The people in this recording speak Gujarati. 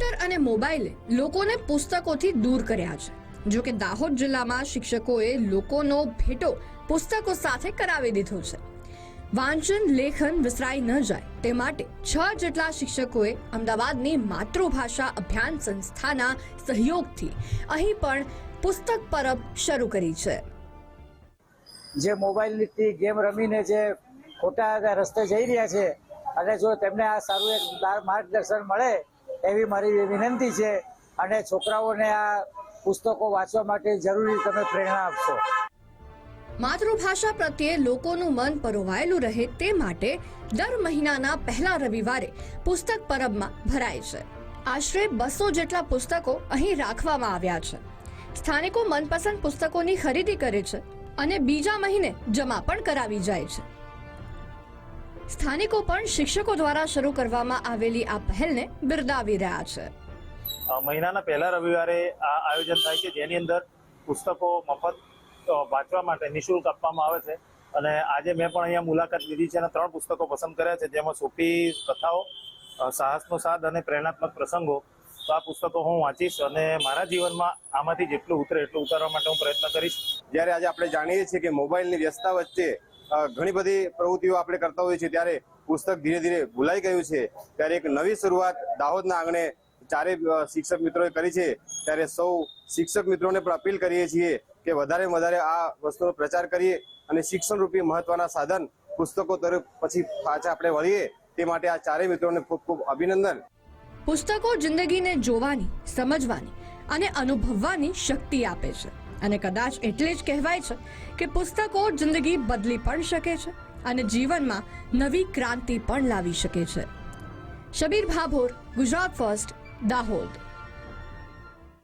કોમ્પ્યુટર અને મોબાઈલે લોકોને પુસ્તકોથી દૂર કર્યા છે. જો કે દાહોદ જિલ્લામાં શિક્ષકોએ લોકોનો ભેટો પુસ્તકો સાથે કરાવી દીધો છે. વાંચન, લેખન વિસરાઈ ન જાય તે માટે છ જેટલા શિક્ષકોએ અમદાવાદની માતૃભાષા અભિયાન સંસ્થાના સહયોગથી અહીં પણ પુસ્તક પરબ શરૂ કરી છે. જે મોબાઈલથી ગેમ રમીને જે ખોટા રસ્તે જઈ રહ્યા છે, અને જો તેમને આ સારું એક માર્ગદર્શન મળે એવી મારી વિનંતી છે અને છોકરાઓને આ પુસ્તકો વાંચવા માટે જરૂરી તમે પ્રેરણા આપશો. માતૃભાષા પ્રત્યે લોકોનું મન પરોવાયેલું રહે તે માટે દર મહિનાના પહેલા રવિવારે પુસ્તક પરબમાં ભરાય છે. આશરે બસો જેટલા પુસ્તકો અહીં રાખવામાં આવ્યા છે. સ્થાનિકો મનપસંદ પુસ્તકોની ખરીદી કરે છે અને બીજા મહિને જમા પણ કરાવી જાય છે. સ્થાનિકો પણ શિક્ષકો દ્વારા શરૂ કરવામાં આવેલી આ પહેલને બિરદાવી રહ્યા છે. મહિનાના પહેલા રવિવારે આ આયોજન થાય છે જેની અંદર પુસ્તકો મફત વાંચવા માટે નિઃશુલ્ક આપવામાં આવે છે. અને આજે મેં પણ અહીંયા મુલાકાત લીધી છે અને ત્રણ પુસ્તકો પસંદ કર્યા છે જેમાં સૂફી કથાઓ સાહસનો સાથ અને પ્રેરણાત્મક પ્રસંગો. તો આ પુસ્તકો હું વાંચીશ અને મારા જીવનમાં આમાંથી જેટલું ઉતરે એટલું ઉતારવા માટે હું પ્રયત્ન કરીશ. જ્યારે આજે આપણે જાણીએ છીએ કે મોબાઈલની વ્યસ્તા વચ્ચે ઘણી બધી પ્રવૃત્તિઓ આપણે કરતા હોઈએ છીએ. ત્યારે પુસ્તક ધીરે ધીરે ભૂલાઈ ગયું છે. ત્યારે એક નવી શરૂઆત દાહોદના આંગણે ચારે શિક્ષક મિત્રોએ કરી છે. ત્યારે સૌ શિક્ષક મિત્રોને પણ અપીલ કરીએ છીએ કે વધારે વધારે આ વસ્તુનો પ્રચાર કરીએ અને શિક્ષણ રૂપી મહત્વના સાધન પુસ્તકો તરફ પછી પાછા આપણે વળીએ તે માટે આ ચારેય મિત્રોને ખૂબ ખૂબ અભિનંદન. પુસ્તકો જિંદગીને જોવાની, સમજવાની અને અનુભવવાની શક્તિ આપે છે. અને કદાચ એટલે જ કહેવાય છે કે પુસ્તકો જિંદગી બદલી પણ શકે છે અને જીવનમાં નવી ક્રાંતિ પણ લાવી શકે છે. શબીર ભાભોર, ગુજરાત ફર્સ્ટ દાહોદ.